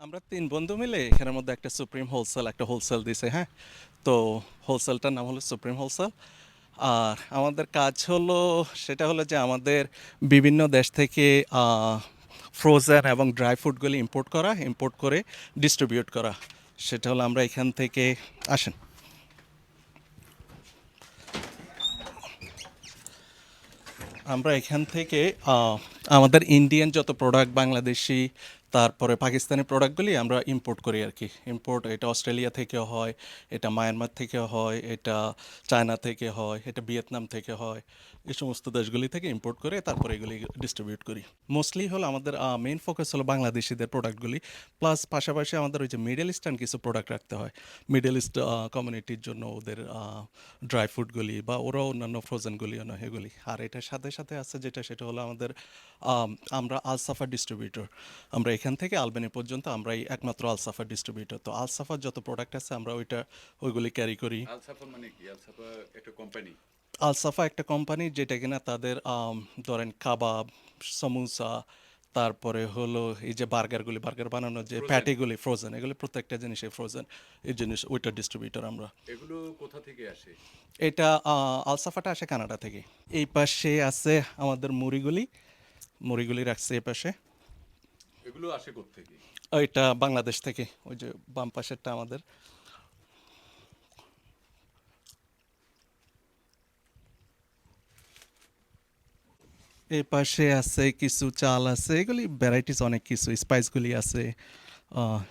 আমরা তিন বন্ধু মিলে এখানের মধ্যে একটা সুপ্রিম হোলসেল একটা হোলসেল দিছে হ্যাঁ? তো হোলসেলটার নাম হলো সুপ্রিম হোলসেল আর আমাদের কাজ হলো, সেটা হলো যে আমাদের বিভিন্ন দেশ থেকে ফ্রোজেন এবং ড্রাই ফ্রুটগুলি ইম্পোর্ট করা ইম্পোর্ট করে ডিস্ট্রিবিউট করা। সেটা হলো আমরা এখান থেকে আসেন। আমরা এখান থেকে আমাদের ইন্ডিয়ান যত প্রোডাক্ট বাংলাদেশি তারপরে পাকিস্তানি প্রোডাক্টগুলি আমরা ইম্পোর্ট করি আর কি ইম্পোর্ট এটা অস্ট্রেলিয়া থেকে হয় এটা মায়ানমার থেকে হয় এটা চায়না থেকে হয় এটা ভিয়েতনাম থেকে হয় এই সমস্ত দেশগুলি থেকে ইম্পোর্ট করে তারপরে এগুলি ডিস্ট্রিবিউট করি। মোস্টলি হলো আমাদের মেইন ফোকাস হলো বাংলাদেশিদের প্রোডাক্টগুলি প্লাস পাশাপাশি আমাদের ওই যে মিডল ইস্টার্ন কিছু প্রোডাক্ট রাখতে হয়। মিডল ইস্ট কমিউনিটির জন্য ওদের ড্রাই ফ্রুটগুলি বা ওরাও অন্যান্য ফ্রোজেনগুলি নয় এগুলি। আর এটার সাথে সাথে আছে যেটা সেটা হলো আমাদের আম, আমরা আলসাফার ডিস্ট্রিবিউটর আমরা এখান থেকে আলবেনি পর্যন্ত আমরাই একমাত্র আলসাফার ডিস্ট্রিবিউটর তো আলসাফার যত প্রোডাক্ট আছে আমরা ওইটা ওইগুলি ক্যারি করি। আলসাফা মানে কি? আলসাফা একটা কোম্পানি আলসাফা একটা কোম্পানি যেটা কিনা তাদের ধরেন কাবাব সমুসা তারপরে হলো এই যে বার্গারগুলি বার্গার বানানোর যে প্যাটিগুলি ফ্রোজেন এগুলি প্রত্যেকটা জিনিসই ফ্রোজেন এই জিনিস ওইটা ডিস্ট্রিবিউটর আমরা। এগুলো কোথা থেকে আসে? এটা আলসাফাটা আসে কানাডা থেকে। এই পাশে আছে আমাদের মুড়িগুলি। মুড়িগুলি রাখছে এই পাশে। এগুলো আসে থেকে ওইটা বাংলাদেশ থেকে, ওই যে বাম পাশেরটা আমাদের। এই পাশে আছে কিছু চাল আছে, এগুলি ভ্যারাইটিস অনেক কিছু স্পাইসগুলি আছে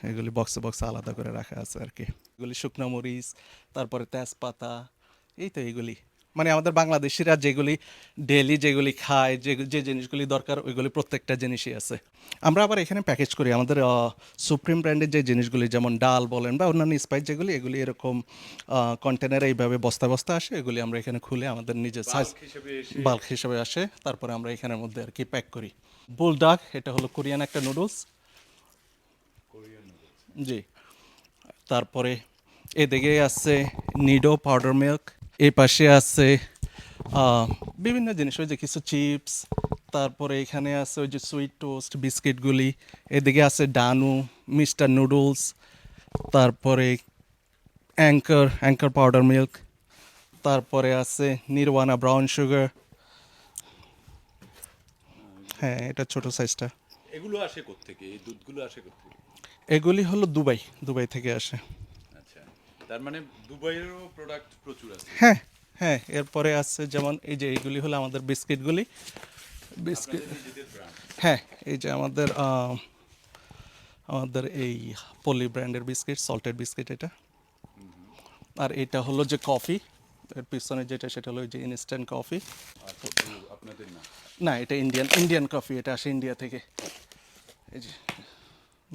এগুলি বক্সে বক্সে আলাদা করে রাখা আছে আর কি। এগুলি শুকনো মরিচ, তারপরে তেজপাতা, এই তো এইগুলি মানে আমাদের বাংলাদেশিরা যেগুলি ডেলি যেগুলি খায় যে যে জিনিসগুলি দরকার ওইগুলি প্রত্যেকটা জিনিসই আছে। আমরা আবার এখানে প্যাকেজ করি আমাদের সুপ্রিম ব্র্যান্ডের যে জিনিসগুলি যেমন ডাল বলেন বা অন্যান্য স্পাইস যেগুলি এগুলি এরকম কন্টেনারে এইভাবে বস্তা বস্তা আসে এগুলি আমরা এখানে খুলে আমাদের নিজের সাইজ বাল্ক হিসেবে আসে তারপরে আমরা এখানের মধ্যে আর কি প্যাক করি। বুলডাক এটা হলো কোরিয়ান একটা নুডলস কোরিয়ান জি। তারপরে এদিকে আছে নিডো পাউডার মিল্ক এই পাশে আছে বিভিন্ন জিনিস ওই যে কিছু চিপস তারপরে এখানে আছে ওই যে সুইট টোস্ট বিস্কিটগুলি এদিকে আছে ডানু মিস্টার নুডলস তারপরে অ্যাঙ্কার অ্যাঙ্কার পাউডার মিল্ক তারপরে আছে নির্বাণা ব্রাউন সুগার। হ্যাঁ এটা ছোট সাইজটা এগুলো আসে থেকে এই দুধগুলো আসে থেকে এগুলি হলো দুবাই দুবাই থেকে আসে। তার মানে দুবাইয়েরও প্রোডাক্ট প্রচুর আছে। হ্যাঁ হ্যাঁ এরপরে আছে যেমন এই যে এইগুলি হলো আমাদের বিস্কিটগুলি। বিস্কিট হ্যাঁ এই যে আমাদের আমাদের এই পলি ব্র্যান্ডের বিস্কিট সল্টেড বিস্কিট এটা। আর এটা হলো যে কফি এর পিছনে যেটা সেটা হলো যে ইনস্ট্যান্ট কফি। না? এটা ইন্ডিয়ান ইন্ডিয়ান কফি এটা আসে ইন্ডিয়া থেকে। এই যে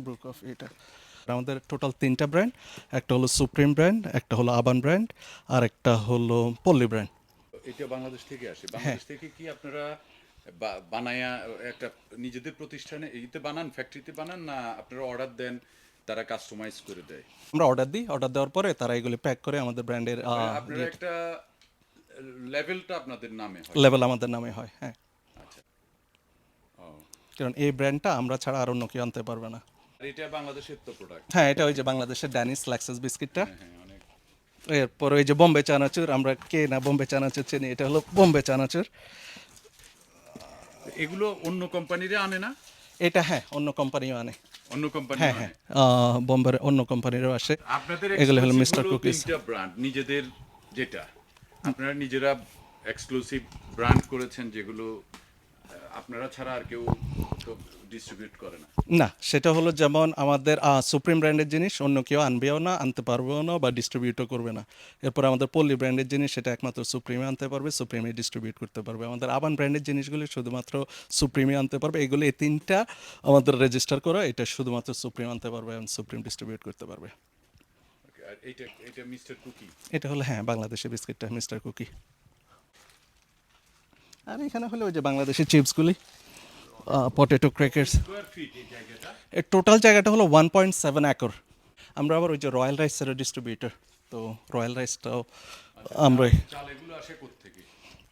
ব্রু কফি এটা। আমাদের টোটাল তিনটা ব্র্যান্ড একটা হলো সুপ্রিম ব্র্যান্ড একটা হলো আবান ব্র্যান্ড আর একটা হলো পল্লী ব্র্যান্ড এটা বাংলাদেশ থেকে আসে। বাংলাদেশ থেকে কি আপনারা বানায়া একটা নিজেদের প্রতিষ্ঠানে এইতে বানান ফ্যাক্টরিতে বানান না আপনারা অর্ডার দেন তারা কাস্টমাইজ করে দেয়? আমরা অর্ডার দিই অর্ডার দেওয়ার পরে তারা এগুলি প্যাক করে আমাদের ব্র্যান্ডের আপনারা একটা লেভেলটা আপনাদের নামে হয়। লেভেল আমাদের নামে হয় হ্যাঁ। আচ্ছা। কারণ এই ব্র্যান্ডটা আমরা ছাড়া আর অন্য কেউ আনতে পারবে না। এটা বাংলাদেশের তো প্রোডাক্ট হ্যাঁ এটা ওই যে বাংলাদেশের ড্যানিস লাক্সাস বিস্কিটটা এরপর ওই যে বোম্বে চানাচুর আমরা কে না বোম্বে চানাচুর চিনি এটা হলো বোম্বে চানাচুর এগুলো অন্য কোম্পানিরে আনে না? এটা হ্যাঁ অন্য কোম্পানিও আনে। অন্য কোম্পানি হ্যাঁ হ্যাঁ বোম্বের অন্য কোম্পানিরও আসে। আপনাদের এগুলো হলো মিস্টার কুকিজ ব্র্যান্ড নিজেদের যেটা। আপনারা নিজেরা এক্সক্লুসিভ ব্র্যান্ড করেছেন যেগুলো আপনারা ছাড়া আর কেউ ডিস্ট্রিবিউট করে না। না সেটা হলো যেমন আমাদের সুপ্রিম ব্র্যান্ডের জিনিস অন্য কেউ আনবেও না আনতে পারবেও না বা ডিস্ট্রিবিউটও করবে না। এরপর আমাদের পল্লী ব্র্যান্ডের জিনিস সেটা একমাত্র সুপ্রিমে আনতে পারবে সুপ্রিমে ডিস্ট্রিবিউট করতে পারবে। আমাদের আবান ব্র্যান্ডের জিনিসগুলি শুধুমাত্র সুপ্রিমে আনতে পারবে। এগুলো এই তিনটা আমাদের রেজিস্টার করা এটা শুধুমাত্র সুপ্রিম আনতে পারবে এবং সুপ্রিম ডিস্ট্রিবিউট করতে পারবে। Okay, আর এইটা এটা মিস্টার কুকি এটা হলো হ্যাঁ বাংলাদেশি বিস্কিটটা মিস্টার কুকি আর এখানে হলো ওই যে বাংলাদেশের চিপসগুলি পটেটো জায়গাটা? এর টোটাল জায়গাটা হলো ওয়ান পয়েন্ট সেভেন একর আমরা আবার ওই যে রয়্যাল রাইসের ডিস্ট্রিবিউটর তো রয়্যাল রাইসটাও থেকে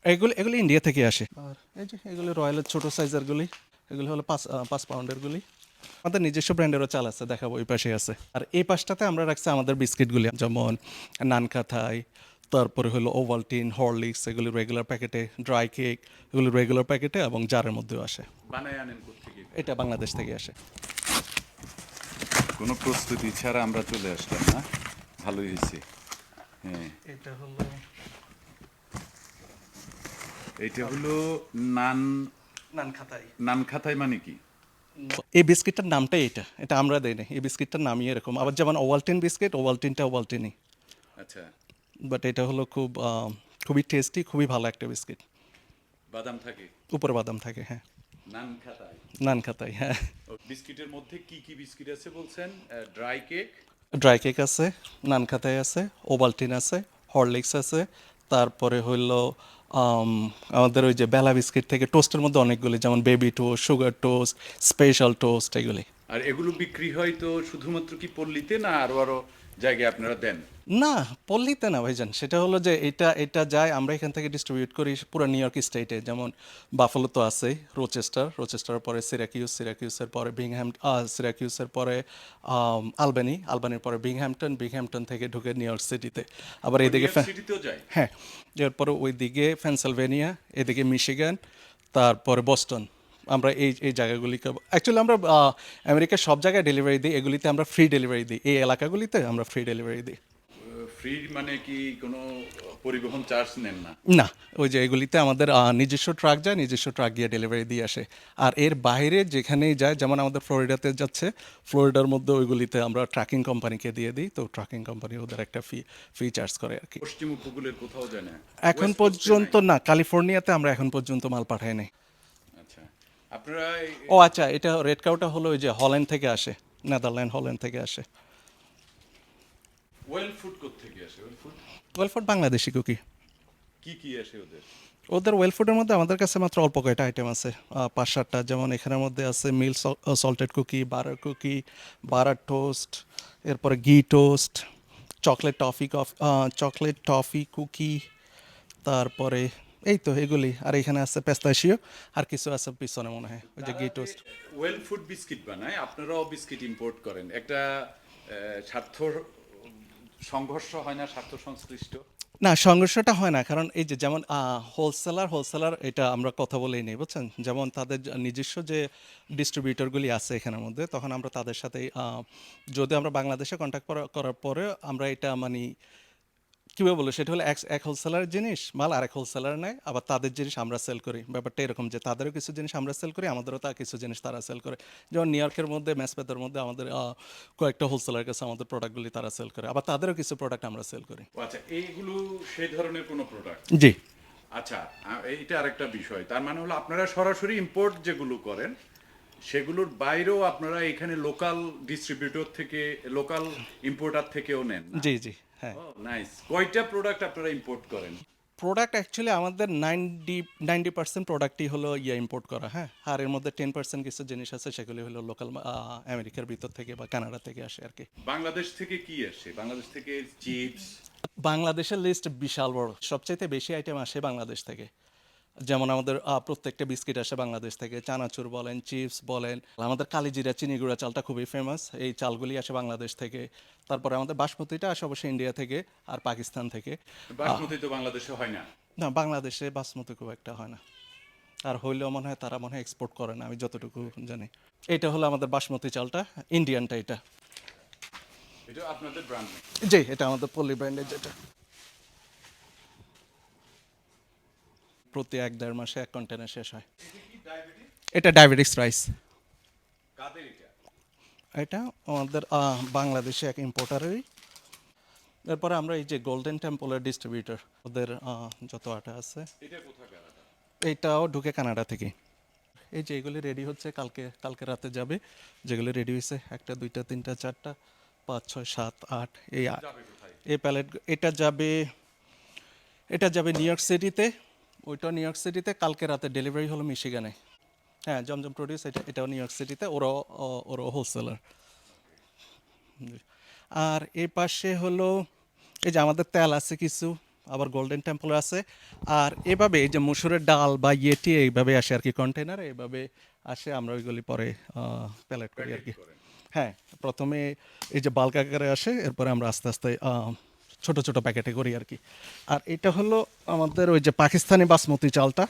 এগুলো এগুলো ইন্ডিয়া থেকে আসে। আর এই যে এগুলো রয়্যালের ছোটো সাইজেরগুলি এগুলো হলো পাঁচ পাঁচ পাউন্ডেরগুলি আমাদের নিজস্ব ব্র্যান্ডেরও চাল আছে দেখাবো ওই পাশে আছে। আর এই পাশটাতে আমরা রাখছি আমাদের বিস্কিটগুলি যেমন নানকাথাই তারপরে হলো ওভালটিন হরলিক্স এগুলি রেগুলার প্যাকেটে ড্রাই কেক এগুলি রেগুলার প্যাকেটে এবং জারের মধ্যেও আসে। এটা বাংলাদেশ থেকে আসে। কোনো প্রস্তুতি ছাড়া আমরা চলে আসলাম না। ভালোই হয়েছে। হ্যাঁ। এটা হলো এটা হলো নান নানখাতাই নান খাতায় মানে কি? এই বিস্কিটটার নামটাই এটা। এটা আমরা দেই না এই বিস্কিটটার নামই এরকম। আবার যেমন ওভালটিন বিস্কিট ওভালটিনটা ওভালটিনই আচ্ছা। বাট এটা হলো খুব খুবই টেস্টি খুবই ভালো একটা বিস্কিট বাদাম থাকে? উপরে বাদাম থাকে হ্যাঁ। নান খাতায়? নান খাতাই হ্যাঁ। বিস্কিটের মধ্যে কি কি বিস্কিট আছে বলছেন? ড্রাই কেক ড্রাই কেক আছে নান খাতাই আছে ওভালটিন আছে হরলিক্স আছে তারপরে হইল আমাদের ওই যে বেলা বিস্কিট থেকে টোস্টের মধ্যে অনেকগুলি যেমন baby toast sugar toast special toast এগুলি। আর এগুলো বিক্রি হয় তো শুধুমাত্র কি পল্লীতে না আরও আরও জায়গায় আপনারা দেন? না পল্লীতে না ভাইজান। সেটা হলো যে এটা এটা যায় আমরা এখান থেকে ডিস্ট্রিবিউট করি পুরো নিউ ইয়র্ক স্টেটে যেমন বাফালো তো আছেই রোচেস্টার রোচেস্টারের পরে সিরাকিউস সিরাকিউসের পরে বিংহ্যাম সিরাকিউসের পরে আলবানি আলবানির পরে বিংহ্যামটন বিংহ্যামটন থেকে ঢুকে নিউ ইয়র্ক সিটিতে আবার এদিকে যায়? হ্যাঁ এরপরে ওইদিকে পেনসিলভেনিয়া এদিকে মিশিগান তারপরে বস্টন আমরা এই এই জায়গাগুলিকে অ্যাকচুয়ালি আমরা আমেরিকার সব জায়গায় ডেলিভারি দিই এগুলিতে আমরা ফ্রি ডেলিভারি দিই। এই এলাকাগুলিতে আমরা ফ্রি ডেলিভারি দিই। ফ্রি মানে কি কোনো পরিবহন চার্জ নেন না? না ওই যে এগুলিতে আমাদের নিজস্ব ট্রাক যায় নিজস্ব ট্রাক গিয়ে ডেলিভারি দিয়ে আসে। আর এর বাইরে যেখানেই যায় যেমন আমাদের ফ্লোরিডাতে যাচ্ছে ফ্লোরিডার মধ্যে ওইগুলিতে আমরা ট্রাকিং কোম্পানিকে দিয়ে দিই তো ট্রাকিং কোম্পানি ওদের একটা ফি ফি চার্জ করে আর কি। পশ্চিম উপকূলের কোথাও যায় না? এখন পর্যন্ত না ক্যালিফোর্নিয়াতে আমরা এখন পর্যন্ত মাল পাঠাই নাই। আপনারা ও আচ্ছা এটা রেড কাউটা হলো ওই যে হল্যান্ড থেকে আসে নেদারল্যান্ড হল্যান্ড থেকে আসে। ওয়েল ফুড কোথা থেকে আসে? Well food? Well food Bangladeshi cookie. কি কি আসে ওদের? ওদের ওয়েল ফুডের মধ্যে আমাদের কাছে মাত্র অল্প কয়টা আইটেম আছে। পাঁচ সাতটা যেমন এখানের মধ্যে আছে মিল salted cookie butter cookie butter toast এরপরে ঘি toast chocolate toffee coffee chocolate toffee cookie তারপরে এই তো এগুলি। আর এখানে আছে পেস্তাশিও আর কিছু আছে পিছনে মনে হয় ওই যে ঘি টোস্ট ওয়েল ফুড বিস্কিট বানায় আপনারাও বিস্কিট ইম্পোর্ট করেন। একটা স্বার্থ সংঘর্ষ হয় না স্বার্থ সংশ্লিষ্ট? না সংঘর্ষটা হয় না কারণ এই যে যেমন হোলসেলার হোলসেলার এটা আমরা কথা বলেই নেই বুঝছেন? যেমন তাদের নিজস্ব যে ডিস্ট্রিবিউটরগুলি আছে এখানের মধ্যে তখন আমরা তাদের সাথে যদি আমরা বাংলাদেশে কন্ট্যাক্ট করার পরে আমরা এটা মানে কীভাবে বলব সেটা হলো এক এক হোলসেলার জিনিস মাল আর এক হোলসেলার নেয় আবার তাদের জিনিস আমরা সেল করি। ব্যাপারটা এরকম যে তাদেরও কিছু জিনিস আমরা সেল করি আমাদেরও তার কিছু জিনিস তারা সেল করে। যেমন নিউ ইয়র্কের মধ্যে ম্যাসপেতের মধ্যে আমাদের কয়েকটা হোলসেলার কাছে আমাদের প্রোডাক্টগুলি তারা সেল করে আবার তাদেরও কিছু প্রোডাক্ট আমরা সেল করি। আচ্ছা এইগুলো সেই ধরনের কোনো প্রোডাক্ট জি। আচ্ছা এইটা আরেকটা বিষয়। তার মানে হলো আপনারা সরাসরি ইম্পোর্ট যেগুলো করেন সেগুলোর বাইরেও আপনারা এখানে লোকাল ডিস্ট্রিবিউটর থেকে লোকাল ইম্পোর্টার থেকেও নেন জি জি। হ্যাঁ। নাইস কয়টা প্রোডাক্ট আপনারা ইম্পোর্ট করেন? প্রোডাক্ট অ্যাকচুয়ালি আমাদের নাইনটি নাইনটি পার্সেন্ট প্রোডাক্টই হলো ইয়ে ইম্পোর্ট করা হ্যাঁ। আর এর মধ্যে টেন পার্সেন্ট কিছু জিনিস আছে সেগুলি হলো লোকাল আমেরিকার ভিতর থেকে বা কানাডা থেকে আসে আর কি। বাংলাদেশ থেকে কি আসে? বাংলাদেশ থেকে চিপস বাংলাদেশের লিস্ট বিশাল বড়। সবচাইতে বেশি আইটেম আসে বাংলাদেশ থেকে। যেমন আমাদের প্রত্যেকটা বিস্কিট আসে বাংলাদেশ থেকে। চানাচুর বলেন চিপস বলেন আমাদের কালিজিরা চিনি গুঁড়া চালটা খুবই ফেমাস এই চালগুলি আসে বাংলাদেশ থেকে। তারপরে আমাদের বাসমতিটা আসে অবশ্যই ইন্ডিয়া থেকে আর পাকিস্তান থেকে। বাসমতি তো বাংলাদেশে হয় না? না বাংলাদেশে বাসমতি খুব একটা হয় না। আর হইলেও মনে হয় তারা মনে হয় এক্সপোর্ট করে না আমি যতটুকু জানি। এটা হলো আমাদের বাসমতি চালটা ইন্ডিয়ানটা এটা। এটা আপনাদের ব্র্যান্ড জি এটা আমাদের পল্লী ব্র্যান্ডের যেটা। প্রতি এক দেড় মাসে এক কন্টেনার শেষ হয়। এটা ডায়াবেটিস রাইস এটা? আমাদের বাংলাদেশে এক ইম্পোর্টারেরই এরপরে আমরা এই যে গোল্ডেন টেম্পলের ডিস্ট্রিবিউটর ওদের যত আটা আছে? এইটাও ঢুকে কানাডা থেকে। এই যে এগুলি রেডি হচ্ছে কালকে কালকে রাতে যাবে। যেগুলি রেডি হয়েছে একটা দুইটা তিনটা চারটা পাঁচ ছয় সাত আট এই এই প্যালেট এটা যাবে এটা যাবে নিউ ইয়র্ক সিটিতে ওইটা নিউ ইয়র্ক সিটিতে কালকে রাতে ডেলিভারি হলো মিশিগানে হ্যাঁ জমজম প্রডিউস এটা এটাও নিউ ইয়র্ক সিটিতে ওরাও ওরাও হোলসেলার আর এই পাশে হলো এই যে আমাদের তেল আছে কিছু আবার গোল্ডেন টেম্পল আছে। আর এভাবে এই যে মুসুরের ডাল বা ইয়েটি এইভাবে আসে আর কি কন্টেনার এইভাবে আসে আমরা ওইগুলি পরে প্যালেট করি আর কি। হ্যাঁ প্রথমে এই যে বাল্ক আকারে আসে এরপরে আমরা আস্তে আস্তে ছোট ছোট প্যাকেটে করি আর কি। আর এটা হলো আমাদের ওই যে পাকিস্তানি বাসমতি চালটা।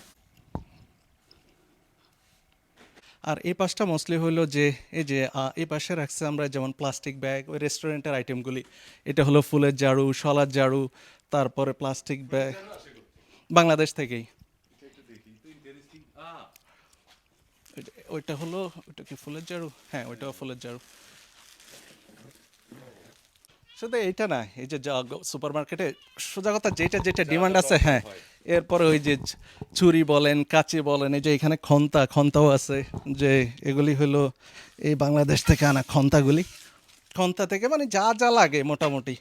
আর এই পাশটা মোস্টলি হলো যে, এই যে এই পাশে রাখছে আমরা যেমন প্লাস্টিক ব্যাগ ওই রেস্টুরেন্টের আইটেমগুলি এটা হলো ফুলের ঝাড়ু, শলার ঝাড়ু, তারপরে প্লাস্টিক ব্যাগ বাংলাদেশ থেকেই। ওইটা হলো, ওইটা কি ফুলের ঝাড়ু? হ্যাঁ ওইটাও ফুলের ঝাড়ু। শুধু এইটা না এই যে সুপার মার্কেটে সোজা কথা যেটা যেটা ডিমান্ড আছে হ্যাঁ। এরপরে ওই যে ছুরি বলেন কাচি বলেন এই যে এখানে খন্তা খন্তাও আছে যে এগুলি হলো এই বাংলাদেশ থেকে আনা খন্তাগুলি। খন্তা থেকে মানে যা যা লাগে মোটামুটি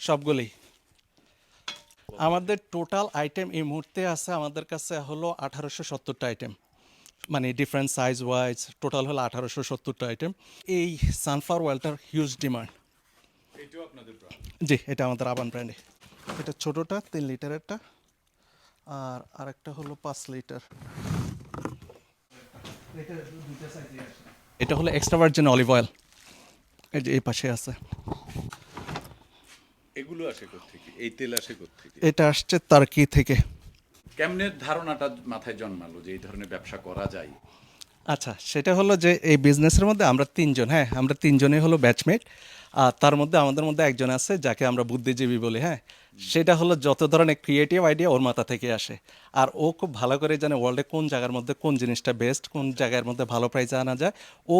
সবগুলি। আমাদের টোটাল আইটেম এই মুহূর্তে আছে আমাদের কাছে হলো আঠারোশো সত্তরটা আইটেম মানে ডিফারেন্ট সাইজ ওয়াইজ টোটাল হলো আঠারোশো সত্তরটা আইটেম এই সানফ্লাওয়ার অয়েলটার হিউজ ডিমান্ড জি এটা আমাদের আবান ব্র্যান্ডে এটা ছোটোটা তিন লিটারেরটা। আর আরেকটা হলো পাঁচ লিটার। এটা হলো এক্সট্রা ভার্জিন অলিভ অয়েল এই যে এই পাশে আছে। এগুলো আসে থেকে এই তেল আসে থেকে এটা আসছে তার্কি থেকে। কেমনে ধারণাটা মাথায় জন্মালো যে এই ধরনের ব্যবসা করা যায়? আচ্ছা সেটা হলো যে এই বিজনেসের মধ্যে আমরা তিনজন হ্যাঁ আমরা তিনজনই হলো ব্যাচমেট আর তার মধ্যে আমাদের মধ্যে একজন আছে যাকে আমরা বুদ্ধিজীবী বলি হ্যাঁ। সেটা হলো যত ধরনের ক্রিয়েটিভ আইডিয়া ওর মাথা থেকে আসে, আর ও খুব ভালো করে জানে ওয়ার্ল্ডে কোন জায়গার মধ্যে কোন জিনিসটা বেস্ট কোন জায়গার মধ্যে ভালো প্রাইজ আনা যায়। ও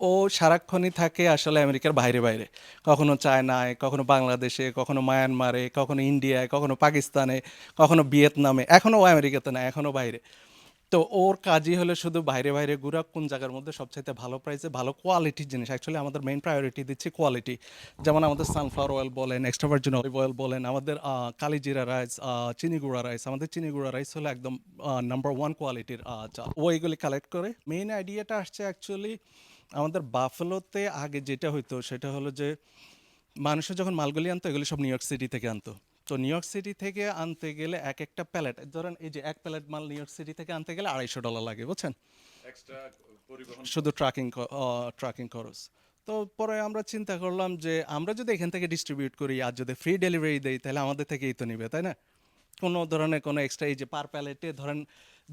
ও সারাক্ষণই থাকে আসলে আমেরিকার বাইরে বাইরে। কখনো চায়নায়, কখনো বাংলাদেশে, কখনো মায়ানমারে, কখনো ইন্ডিয়ায়, কখনো পাকিস্তানে, কখনো ভিয়েতনামে এখনও ও আমেরিকাতে না এখনও বাইরে। তো ওর কাজই হলো শুধু বাইরে বাইরে ঘুরা, কোন জায়গার মধ্যে সবচাইতে ভালো প্রাইসে ভালো কোয়ালিটির জিনিস। অ্যাকচুয়ালি আমাদের মেইন প্রায়োরিটি দিচ্ছি কোয়ালিটি যেমন আমাদের সানফ্লাওয়ার অয়েল বলেন এক্সট্রা ভার্জিন অলিভ অয়েল বলেন, আমাদের কালিজিরা রাইস চিনি গুঁড়া রাইস আমাদের চিনি গুঁড়া রাইস হলো একদম নাম্বার ওয়ান কোয়ালিটির চাল ও এগুলি কালেক্ট করে মেইন আইডিয়াটা আসছে অ্যাকচুয়ালি আমাদের বাফেলোতে আগে যেটা হইতো সেটা হলো যে মানুষের যখন মালগুলি আনতো, এগুলি সব নিউ ইয়র্ক সিটি থেকে আনতো। তো নিউ ইয়র্ক সিটি থেকে আনতে গেলে এক একটা প্যালেট ধরেন এই যে এক প্যালেট মাল নিউ ইয়র্ক সিটি থেকে আনতে গেলে আড়াইশো ডলার লাগে বুঝছেন? শুধু ট্রাকিং ট্রাকিং খরচ। তো পরে আমরা চিন্তা করলাম যে আমরা যদি এখান থেকে ডিস্ট্রিবিউট করি আর যদি ফ্রি ডেলিভারি দেই তাহলে আমাদের থেকেই তো নিবে তাই না? কোনো ধরনের কোনো এক্সট্রা এই যে পার প্যালেটে ধরেন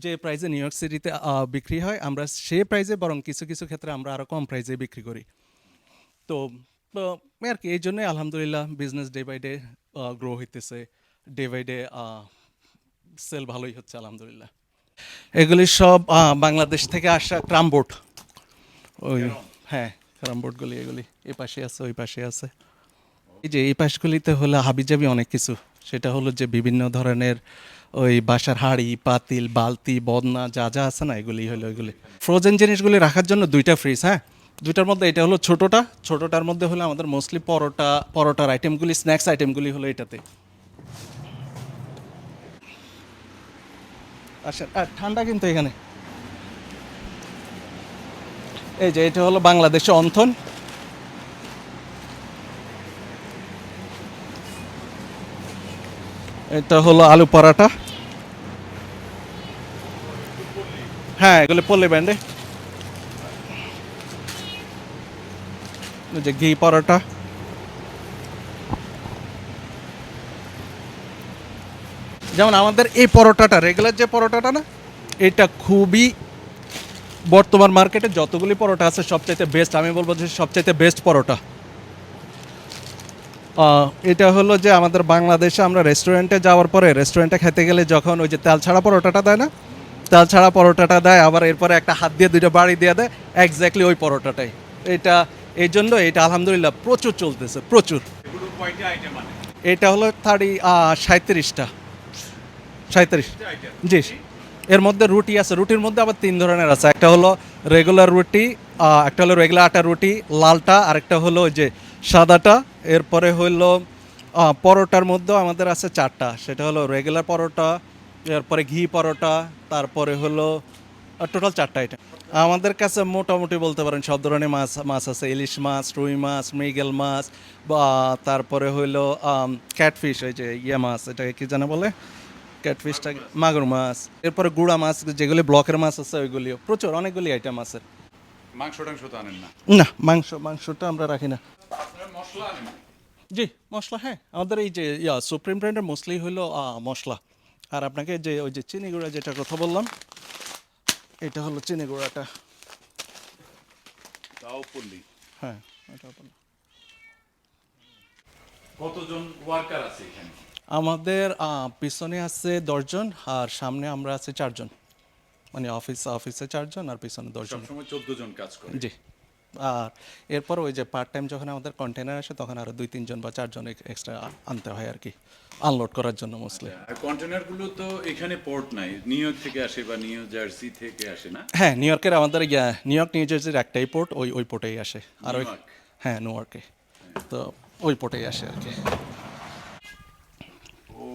যে প্রাইজে নিউ ইয়র্ক সিটিতে বিক্রি হয় আমরা সে প্রাইজে বরং কিছু কিছু ক্ষেত্রে আমরা আরও কম প্রাইজে বিক্রি করি। তো তো আর কি এই জন্যই আলহামদুলিল্লাহ business day by day grow হইতেছে ডে বাই ডে সেল ভালোই হচ্ছে আলহামদুলিল্লাহ। এগুলি সব বাংলাদেশ থেকে আসা ক্রামবোর্ড ওই হ্যাঁ ক্রামবোর্ডগুলি এগুলি এই পাশে আছে ওই পাশে আছে। এই যে এই পাশগুলিতে হলো হাবিজাবি অনেক কিছু। সেটা হলো যে বিভিন্ন ধরনের ওই বাসার হাড়ি পাতিল বালতি বদনা যা যা আছে না এগুলি হলো এগুলি। ফ্রোজেন জিনিসগুলি রাখার জন্য দুইটা ফ্রিজ হ্যাঁ? দুইটার মধ্যে এটা হলো ছোটোটা, ছোটোটার মধ্যে হলো আমাদের মোস্টলি পরোটা, পরোটার আইটেমগুলি স্ন্যাক্স আইটেমগুলি হলো এটাতে। আচ্ছা আর ঠান্ডা কিন্তু এখানে। এই যে এটা হলো বাংলাদেশে অন্থন। এটা হলো আলু পরাটা। হ্যাঁ এগুলো পল্লী ব্যান্ডে যে ঘি পরোটা। যেমন আমাদের এই পরোটাটা রেগুলার যে পরোটাটা না, এটা খুবই বর্তমান মার্কেটে যতগুলি পরোটা আছে, সবচাইতে বেস্ট আমি বলব যে সবচাইতে বেস্ট পরোটা। এটা হলো যে আমাদের বাংলাদেশে আমরা রেস্টুরেন্টে যাওয়ার পরে রেস্টুরেন্টে খেতে গেলে যখন ওই যে তেল ছাড়া পরোটাটা দেয় না, তেল ছাড়া পরোটাটা দেয়, আবার এরপরে একটা হাত দিয়ে, দুইটা বাড়ি দিয়ে দেয় একজ্যাক্টলি ওই পরোটাটাই। এটা এই জন্য এটা আলহামদুলিল্লাহ প্রচুর চলতেছে, প্রচুর। এটা হলো থার্টি সাঁত্রিশটা সাঁত্রিশ জি। এর মধ্যে রুটি আছে, রুটির মধ্যে আবার তিন ধরনের আছে। একটা হলো রেগুলার রুটি একটা হলো রেগুলার আটা রুটি, লালটা, আরেকটা হলো যে সাদাটা। এরপরে হলো পরোটার মধ্যেও আমাদের আছে চারটা। সেটা হলো রেগুলার পরোটা, এরপরে ঘি পরোটা, তারপরে হলো টোটাল চারটা আইটেম আমাদের কাছে মোটামুটি বলতে পারেন সব ধরনের মাছ মাছ আছে ইলিশ মাছ রুই মাছ মৃগেল মাছ বা তারপরে হইল ক্যাটফিশ ওই যে ইয়ে মাছ এটাকে কি জানা বলে? ক্যাটফিশটা মাগুর মাছ। এরপরে গুড়া মাছ যেগুলি ব্লকের মাছ আছে ওইগুলিও। প্রচুর অনেকগুলি আইটেম আছে। মাংস টাংস তো আনেন না? না মাংস মাংসটা আমরা রাখি না। মশলা জি মশলা হ্যাঁ। আমাদের এই যে ইয়া সুপ্রিম ব্র্যান্ডের মোস্টলি হলো মশলা। আর আপনাকে যে ওই যে চিনি গুঁড়া যেটা কথা বললাম এটা হলো চিনি গুঁড়াটা। তাও পল্লি হ্যাঁ এটা বললাম। কতজন ওয়ার্কার আছে এখানে? আমাদের পিছনে আছে দশজন আর সামনে আমরা আছে চারজন। মানে অফিস অফিসে চারজন আর পিছনে দশজন। সবসময় চোদ্দ জন কাজ করে। জি। আর এরপর ওই যে পার্ট টাইম যখন আমাদের কন্টেনার আসে তখন আরও দুই তিনজন বা চারজন এক্সট্রা আনতে হয় আর কি। আনলোড করার জন্য মোস্টলি আর কন্টেনারগুলো তো এখানে পোর্ট নাই। নিউ ইয়র্ক থেকে আসে বা নিউ জার্সি থেকে আসে না? হ্যাঁ নিউ ইয়র্কের আমাদের নিউ ইয়র্ক নিউ জার্সির একটাই পোর্ট ওই ওই পোর্টেই আসে। আর ওই হ্যাঁ নিউ ইয়র্কে তো ওই পোর্টেই আসে আর কি। ও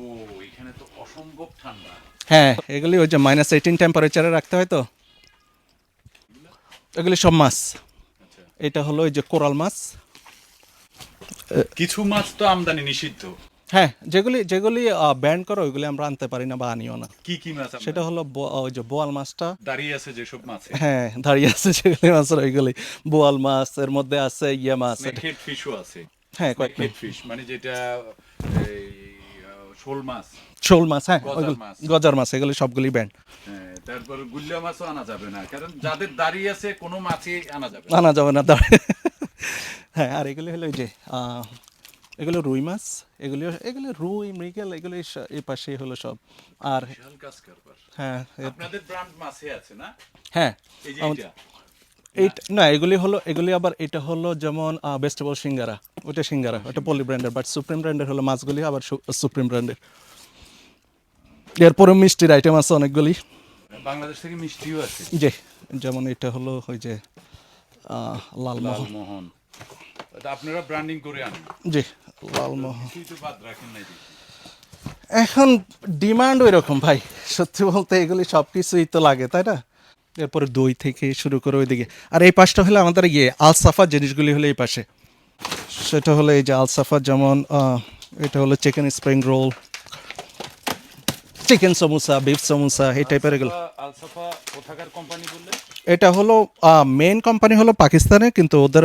এখানে তো অসম্ভব ঠান্ডা। হ্যাঁ এগুলি ওই যে মাইনাস এইটিন টেম্পারেচারে রাখতে হয় তো। এগুলি সব মাছ। আচ্ছা এটা হলো ওই যে কোরাল মাছ। কিছু মাছ তো আমদানি নিষিদ্ধ। হ্যাঁ যেগুলি যেগুলি ব্যান্ড করো ওইগুলি আমরা আনতে পারি না বা আনিও না। কি কি মাছ সেটা হলো ওই যে বোয়াল মাছটা। দাঁড়িয়ে আছে যেসব মাছ। হ্যাঁ দাঁড়িয়ে আছে সেগুলি মাছের ওইগুলি বোয়াল মাছ এর মধ্যে আছে ইয়ে মাছ হেড ফিশও আছে। হ্যাঁ কয়েকটা ফিশ মানে যেটা এই শোল মাছ। শোল মাছ হ্যাঁ গজার মাছ। এগুলি সবগুলি ব্যান্ড তারপর গুল্লা মাছও আনা যাবে না কারণ যাদের দাঁড়িয়ে আছে কোনো মাছই আনা যাবে আনা যাবে না হ্যাঁ আর এগুলি হলো যে এগুলো রুই মাছ এগুলি এগুলি রুই মৃগেল এগুলি এই পাশে হলো সব। আর হ্যাঁ আপনাদের ব্র্যান্ড মাছে আছে না? হ্যাঁ এই না এগুলি হলো এগুলি আবার এটা হলো যেমন ভেজিটেবল সিঙ্গারা ওটা সিঙ্গারা ওটা পলি ব্র্যান্ডের বাট সুপ্রিম ব্র্যান্ডের হলো মাছগুলি আবার সুপ্রিম ব্র্যান্ডের। এরপরে মিষ্টির আইটেম আছে অনেকগুলি। বাংলাদেশ থেকে মিষ্টিও আছে যে যেমন এটা হলো ওই যে লালমোহন। আপনারা ব্র্যান্ডিং করে আনেন। জি লালমোহন। এখন ডিমান্ড ওই রকম ভাই। সত্যি বলতে এগুলি সব কিছুই তো লাগে তাই না? এরপরে দই থেকে শুরু করে ওইদিকে। আর এই পাশটা হলো আমাদের ইয়ে আলসাফা জিনিসগুলি হলো এই পাশে। সেটা হলো এই যে আলসাফা যেমন এটা হলো chicken spring roll chicken samosa beef samosa এই টাইপের এগুলো। এটা হলো মেন কোম্পানি হলো পাকিস্তানে কিন্তু ওদের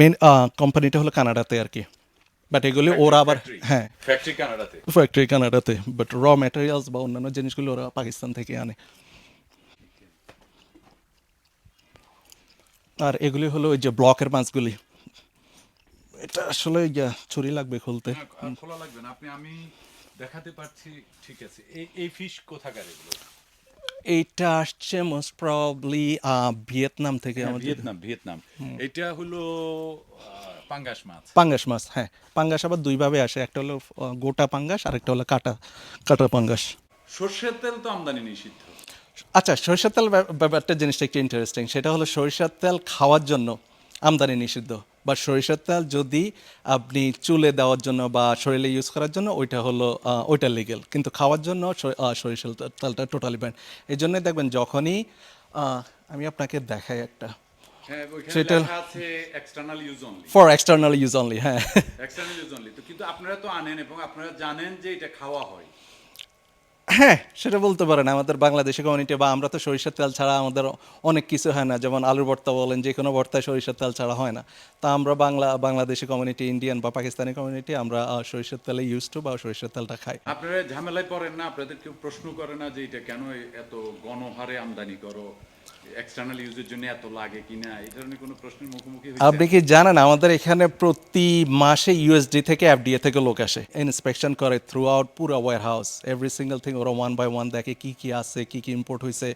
মেন কোম্পানিটা হলো কানাডাতে আর কি। বাট এগুলি ওরা আবার হ্যাঁ। ফ্যাক্টরি কানাডাতে। ফ্যাক্টরি কানাডাতে বাট র ম্যাটেরিয়ালস বা অন্যান্য জিনিসগুলো ওরা পাকিস্তান থেকে আনে। আর এগুলি হলো ওই যে ব্লকের মাছগুলি। এটা আসলে ছুরি লাগবে খুলতে। না, খোলা লাগবে না। আপনি আমি দেখাতে পারছি ঠিক আছে। এই এই ফিশ কোথাকার এগুলো? এইটা আসছে মোস্ট প্রবলি ভিয়েতনাম থেকে হ্যাঁ, আমাদের। Vietnam Vietnam. এটা হলো পাঙ্গাস মাছ। পাঙ্গাস মাছ হ্যাঁ। পাঙ্গাস আবার দুইভাবে আসে। একটা হলো গোটা পাঙ্গাস আর একটা হলো কাটা কাটা পাঙ্গাস। সর্ষের তেল তো আমদানি নিষিদ্ধ। আচ্ছা সরিষার তেল ব্যাপারটা জিনিসটা একটু ইন্টারেস্টিং সেটা হলো সরিষার তেল খাওয়ার জন্য আমদানি নিষিদ্ধ। বা সরিষার তেল যদি আপনি চুলে দেওয়ার জন্য বা শরীরে ইউজ করার জন্য ওইটা হলো ওইটা লিগেল কিন্তু খাওয়ার জন্য সরিষার তেলটা টোটালি ব্যান্ড এই জন্যই দেখবেন যখনই আমি আপনাকে দেখাই একটা। হ্যাঁ সেটা- আছে external use only for external use only হ্যাঁ। এক্সটার্নাল ইউজ অনলি তো কিন্তু আপনারা তো আনেন এবং আপনারা জানেন যে এটা খাওয়া হয়। হ্যাঁ সেটা বলতে পারেন। আমাদের বাংলাদেশি কমিউনিটি বা আমরা তো সরিষার তেল ছাড়া আমাদের অনেক কিছু হয় না। যেমন আলুর ভর্তা বলেন, যে কোনো ভর্তায় সরিষার তেল ছাড়া হয় না। তা আমরা বাংলা, বাংলাদেশি কমিউনিটি, ইন্ডিয়ান বা পাকিস্তানি কমিউনিটি আমরা সরিষার তেলে ইউজ টু বা সরিষার তেলটা খাই। আপনারা ঝামেলায় পড়েন না, আপনাদের কেউ প্রশ্ন করে না যে এটা কেন এত গণহারে আমদানি করো? আপনি কি জানেন আমাদের এখানে প্রতি মাসে ইউএসডি থেকে এফডিএ থেকে লোক আসে। ইন্সপেকশন করে থ্রু আউট পুরো warehouse every single thing ওরা ওয়ান বাই ওয়ান দেখে কী কী আছে, কী কী ইম্পোর্ট হয়েছে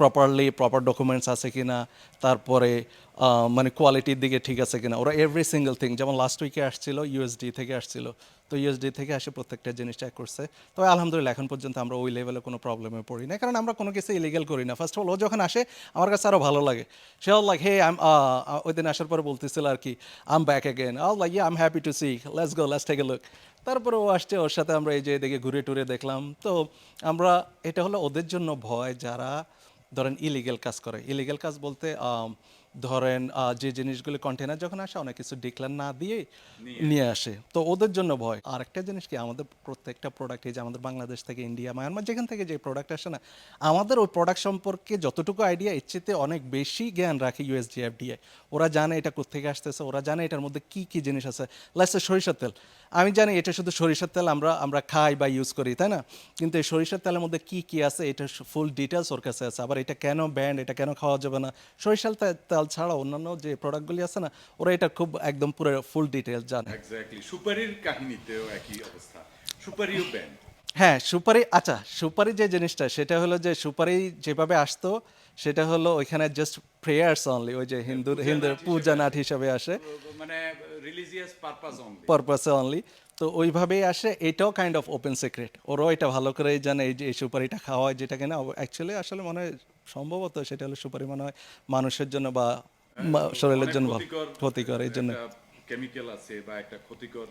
প্রপারলি প্রপার ডকুমেন্টস আছে কিনা, তারপরে মানে কোয়ালিটির দিকে ঠিক আছে কিনা, ওরা এভরি সিঙ্গেল থিং যেমন লাস্ট উইকে আসছিল ইউএসডি থেকে আসছিল তো ইউএসডি থেকে আসে প্রত্যেকটা জিনিস চেক করছে। তবে আলহামদুলিল্লাহ এখন পর্যন্ত আমরা ওই লেভেলে কোনো প্রবলেমে পড়ি না কারণ আমরা কোনো কিছু ইলিগাল করি না। ফার্স্ট অফ অল ও যখন আসে আমার কাছে আরও ভালো লাগে। সে অল লাইক হে আম ওই দিন আসার পরে বলতেছিল আর কি আম back again all like yeah um happy to see let's go let's a look তারপরে ও আসছে ওর সাথে আমরা এই যে এদিকে ঘুরে টুরে দেখলাম। তো আমরা এটা হলো ওদের জন্য ভয় যারা ধরেন ইলিগেল কাজ করে। ইলিগেল কাজ বলতে আম, ধরেন যে জিনিসগুলো কন্টেনার যখন আসে অনেক কিছু ডিক্লার না দিয়ে নিয়ে আসে। তো ওদের জন্য ভয়। আর একটা জিনিস কি আমাদের প্রত্যেকটা প্রোডাক্ট এই যে আমাদের বাংলাদেশ থেকে ইন্ডিয়া মায়ানমার যেখান থেকে যে প্রোডাক্ট আসে না আমাদের ওই প্রোডাক্ট সম্পর্কে যতটুকু আইডিয়া ইচ্ছেতে অনেক বেশি জ্ঞান রাখে ইউএসজিএফডিআই ওরা জানে এটা কোথেকে আসতেছে ওরা জানে এটার মধ্যে কি কি জিনিস আছে। লাস্টে সরিষার তেল। আমি জানি এটা শুধু সরিষার তেল আমরা আমরা খাই বা ইউজ করি, তাই না? কিন্তু এই সরিষার তেলের মধ্যে কি কি আছে? এটা ফুল ডিটেলস ওর কাছে আছে। আবার এটা কেন ব্যান্ড এটা কেন খাওয়া যাবে না? সরিষার তেল ছাড়া অন্যান্য যে প্রোডাক্টগুলি আছে না, ওরা এটা খুব একদম পুরো ফুল ডিটেলস জানে। সুপারির কাহিনীতেও একই অবস্থা। সুপারিও ব্যান হ্যাঁ সুপারি আচ্ছা সুপারি যে জিনিসটা সেটা হলো যে সুপারি যেভাবে আসতো সেটা হলো ওইখানে জাস্ট প্রেয়ার্স অনলি ওই যে হিন্দুর হিন্দু পূজা নাট হিসাবে আসে। মানে রিলিজিয়াস পারপাস অনলি পারপাসে অনলি তো ওইভাবেই আসে এটাও কাইন্ড অফ ওপেন সিক্রেট ওরাও এটা ভালো করেই জানে এই যে এই সুপারিটা খাওয়া হয় যেটা কিনা। অ্যাকচুয়ালি আসলে মনে হয় সম্ভবত সেটা হলো সুপারি মনে হয় মানুষের জন্য বা শরীরের জন্য ক্ষতিকর এই জন্য। কেমিক্যাল আছে বা একটা ক্ষতিকর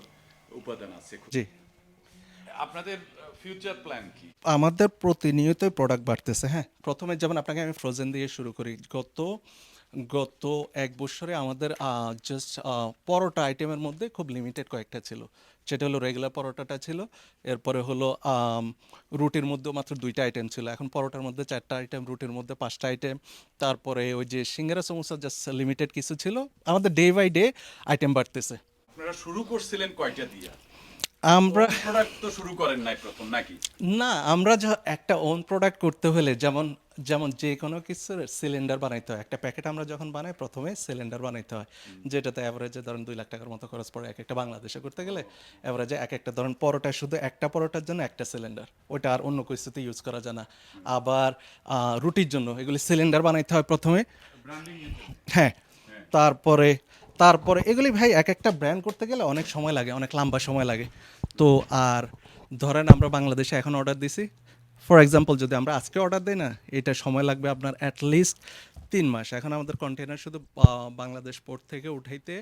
উপাদান আছে। জি। আপনাদের ফিউচার প্ল্যান কি? আমাদের প্রতিনিয়তই প্রোডাক্ট বাড়তেছে হ্যাঁ। প্রথমে যেমন আপনাকে আমি ফ্রোজেন দিয়ে শুরু করি গত গত এক বছরে আমাদের জাস্ট পরোটা আইটেমের মধ্যে খুব লিমিটেড কয়েকটা ছিল। সেটা হলো রেগুলার পরোটাটা ছিল এরপরে হলো রুটির মধ্যে মাত্র দুইটা আইটেম ছিল। এখন পরোটার মধ্যে চারটা আইটেম রুটির মধ্যে পাঁচটা আইটেম তারপরে ওই যে সিঙ্গারা সমোসা জাস্ট লিমিটেড কিছু ছিল। আমাদের ডে বাই ডে আইটেম বাড়তেছে। আপনারা শুরু করছিলেন কয়টা দিয়া? আমরা প্রোডাক্ট তো শুরু করেন নাই প্রথম নাকি? না আমরা যা একটা ওন প্রোডাক্ট করতে হলে যেমন যেমন যে কোনো কিছুর সিলিন্ডার বানাইতে হয়। একটা প্যাকেট আমরা যখন বানাই প্রথমে সিলিন্ডার বানাইতে হয়। যেটাতে অ্যাভারেজে ধরেন দুই লাখ টাকার মতো খরচ পড়ে এক একটা বাংলাদেশে করতে গেলে অ্যাভারেজে এক একটা ধরেন পরোটা শুধু একটা পরোটার জন্য একটা সিলিন্ডার ওটা আর অন্য কিছুতে ইউজ করা যায় না। আবার রুটির জন্য এগুলি সিলিন্ডার বানাইতে হয় প্রথমে। হ্যাঁ। তারপরে তারপরে এগুলি ভাই এক একটা ব্র্যান্ড করতে গেলে অনেক সময় লাগে, অনেক লম্বা সময় লাগে। তো আর ধরেন আমরা বাংলাদেশে এখন অর্ডার দিছি। ফর এক্সাম্পল যদি আমরা আজকে অর্ডার দিই না, এটা সময় লাগবে আপনার অ্যাট লিস্ট তিন মাস। এখন আমাদের কন্টেনার শুধু বাংলাদেশ পোর্ট থেকে উঠাইতে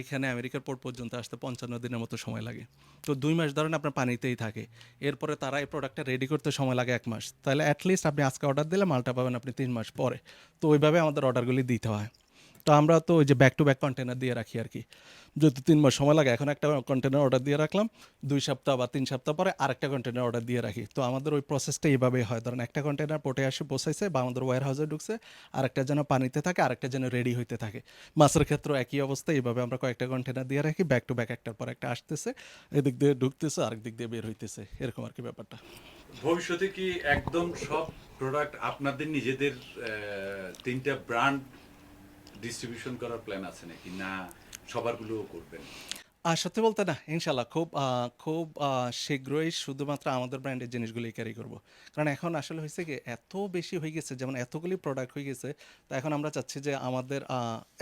এখানে আমেরিকার পোর্ট পর্যন্ত আসতে পঞ্চান্ন দিনের মতো সময় লাগে। তো দুই মাস ধরেন আপনার পানিতেই থাকে। এরপরে তারা এই প্রোডাক্টটা রেডি করতে সময় লাগে এক মাস। তাহলে অ্যাটলিস্ট আপনি আজকে অর্ডার দিলে মালটা পাবেন আপনি তিন মাস পরে। তো ওইভাবে আমাদের অর্ডারগুলি দিতে হয়। তো আমরা তো ওই যে ব্যাক টু ব্যাক কন্টেনার দিয়ে রাখি আর কি। যদি তিন মাস সময় লাগে, এখন একটা কন্টেনার অর্ডার দিয়ে রাখলাম, দুই সপ্তাহ বা তিন সপ্তাহ পরে আরেকটা কন্টেনার অর্ডার দিয়ে রাখি। তো আমাদের ওই প্রসেসটা এইভাবেই হয়। ধরেন একটা কন্টেনার পোটে আসে পৌঁছাইছে বা আমাদের ওয়ার হাউসে ঢুকছে, আরেকটা যেন পানিতে থাকে, আরেকটা যেন রেডি হইতে থাকে। মাছের ক্ষেত্রে একই অবস্থা, এইভাবে আমরা কয়েকটা কন্টেনার দিয়ে রাখি ব্যাক টু ব্যাক একটার পর একটা আসতেছে, এদিক দিয়ে ঢুকতেছে, আরেক দিক দিয়ে বের হইতেছে। এরকম আর কি ব্যাপারটা। ভবিষ্যতে কি একদম সব প্রোডাক্ট আপনাদের নিজেদের তিনটা ব্র্যান্ড ডিস্ট্রিবিউশন করার প্ল্যান আছে নাকি? না, সবারগুলোও করবেন? আর সত্যি বলতে না ইনশাল্লাহ খুব খুব শীঘ্রই শুধুমাত্র আমাদের ব্র্যান্ডের জিনিসগুলি ক্যারি করব। কারণ এখন আসলে হয়েছে কি, এত বেশি হয়ে গেছে, যেমন এতগুলি প্রোডাক্ট হয়ে গেছে, তো এখন আমরা চাচ্ছি যে আমাদের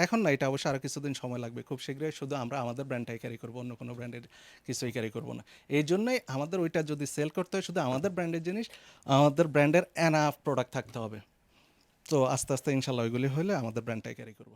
এখন না, এটা অবশ্যই আরও কিছুদিন সময় লাগবে। খুব শীঘ্রই শুধু আমরা আমাদের ব্র্যান্ডটাই ক্যারি করব, অন্য কোনো ব্র্যান্ডের কিছুই ক্যারি করব না। এই জন্যই আমাদের ওইটা যদি সেল করতে হয়, শুধু আমাদের ব্র্যান্ডের জিনিস, আমাদের ব্র্যান্ডের অ্যানাফ প্রোডাক্ট থাকতে হবে। তো আস্তে আস্তে ইনশাল্লাহ ওইগুলি হলে আমাদের ব্র্যান্ডটাই ক্যারি করব।